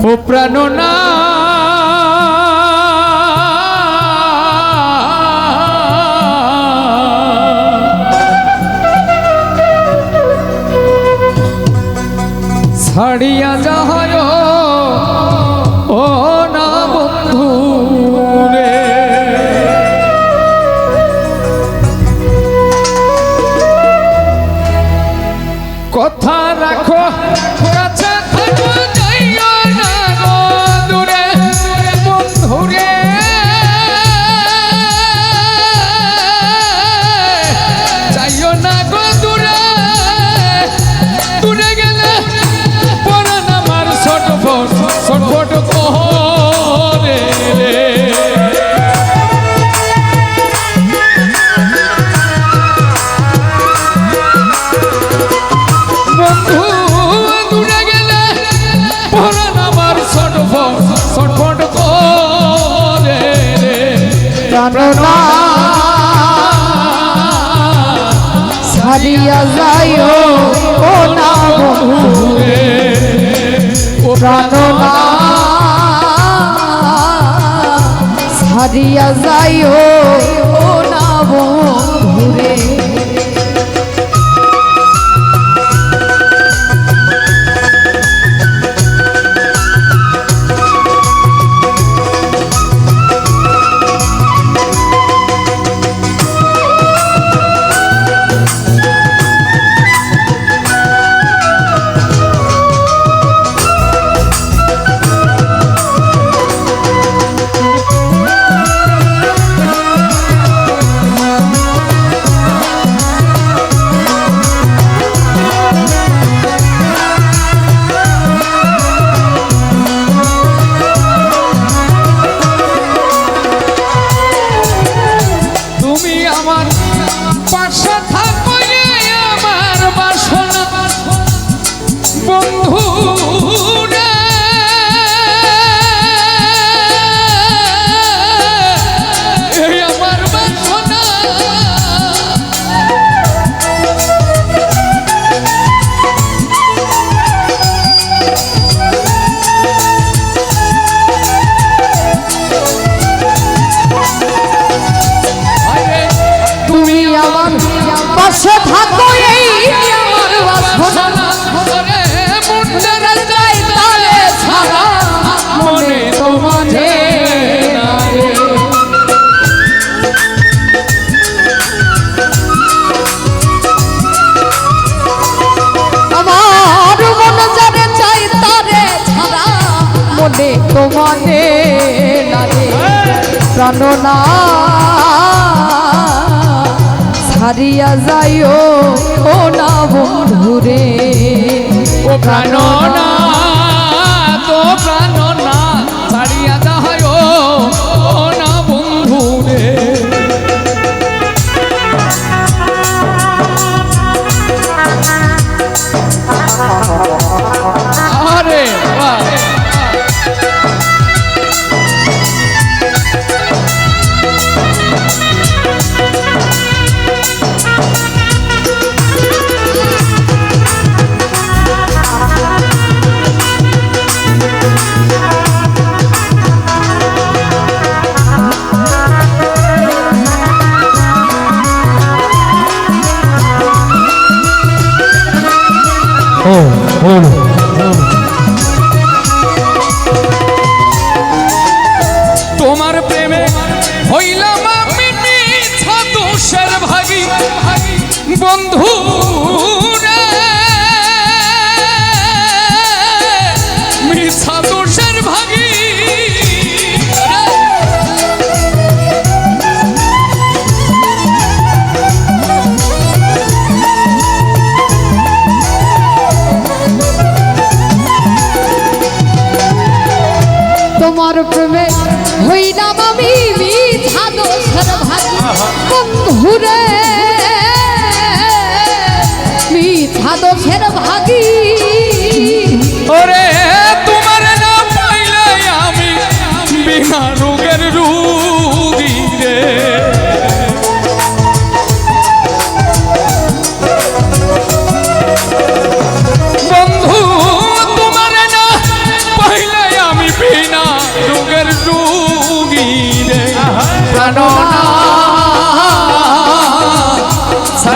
ও প্রাণনা ছাড়িয়া ছাড়িয়া যায় ও না বন্ধুরে ও প্রাণনা ছাড়িয়া যায় ও না বন্ধুরে তোমাতে লাগে প্রাণনা। হারিয়া যাই ও না বন্ধুরে। ও প্রাণনা।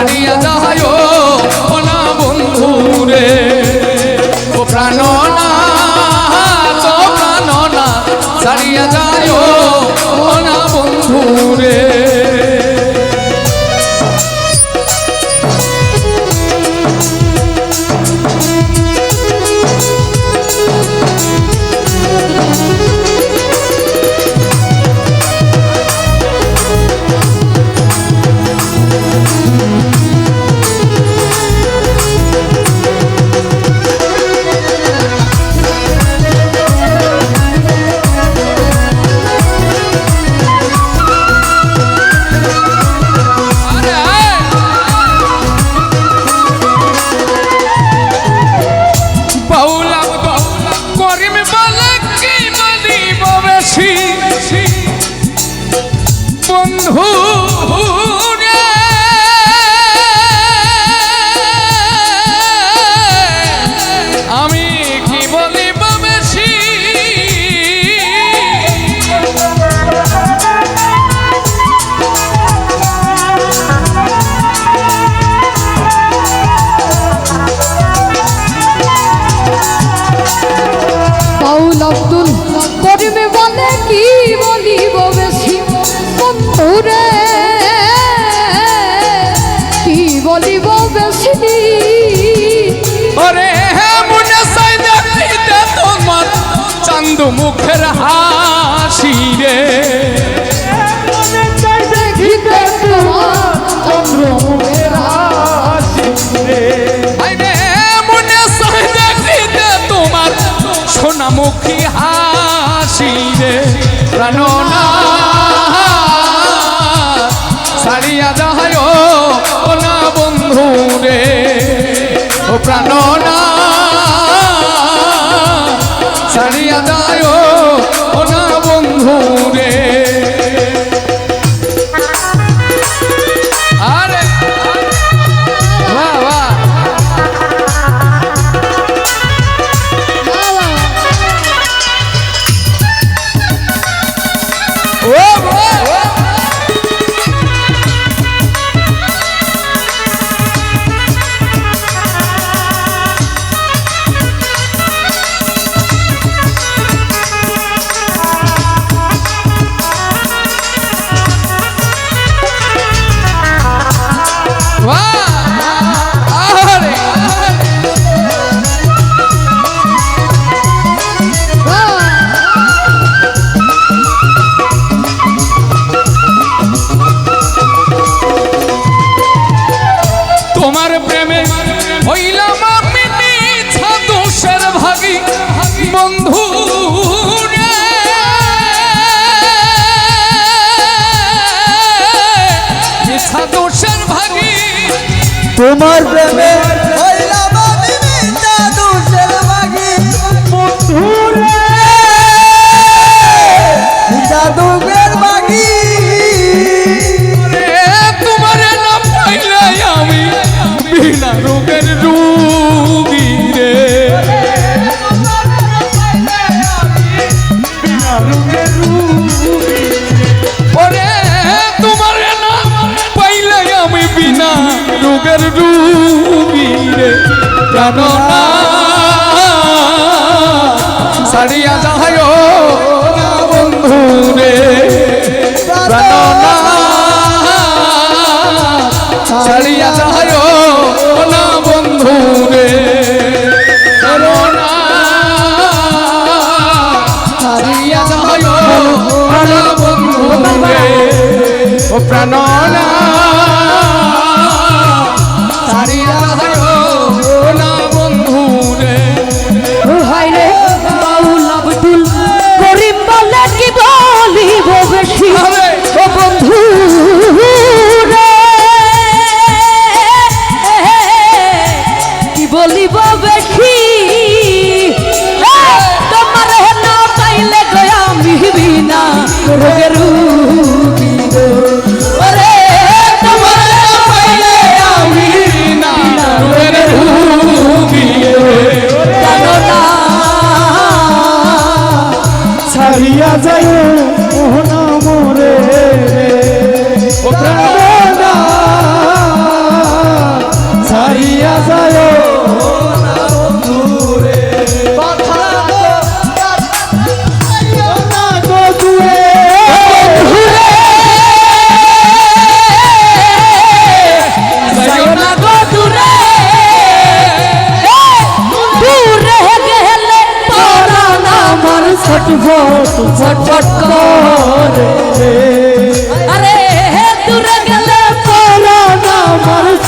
Yeah. তো মুখের হাসি রে। দেখিতে তোমার চন্দ্র মুখের হাসি রে, মনে সহ দেখিতে তোমার সোনামুখী হাসি রে। রাননা সারিয়া যাহায় ও না বন্ধু রে। ও প্রাণনা তোমার প্রেমে জানো না সারিয়া যাহায় না বন্ধু রে জানো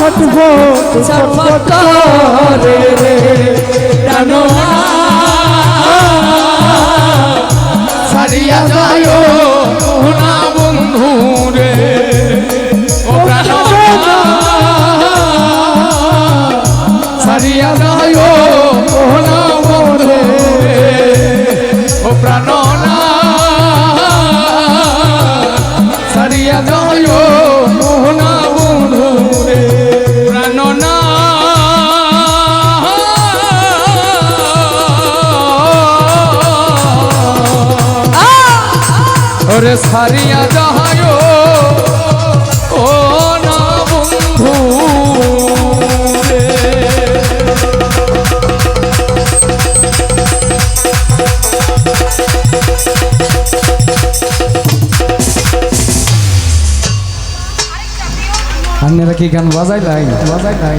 ছটফট ছটফট করে রে প্রাণ সারিয়া না বন্ধু রে। ও প্রাণ সারিয়া যায় রে। ও প্রাণ ওরে সারিয়া যাহায় ও না বন্ধু আপনারা কি গান বাজাই লাই বাজাই লাই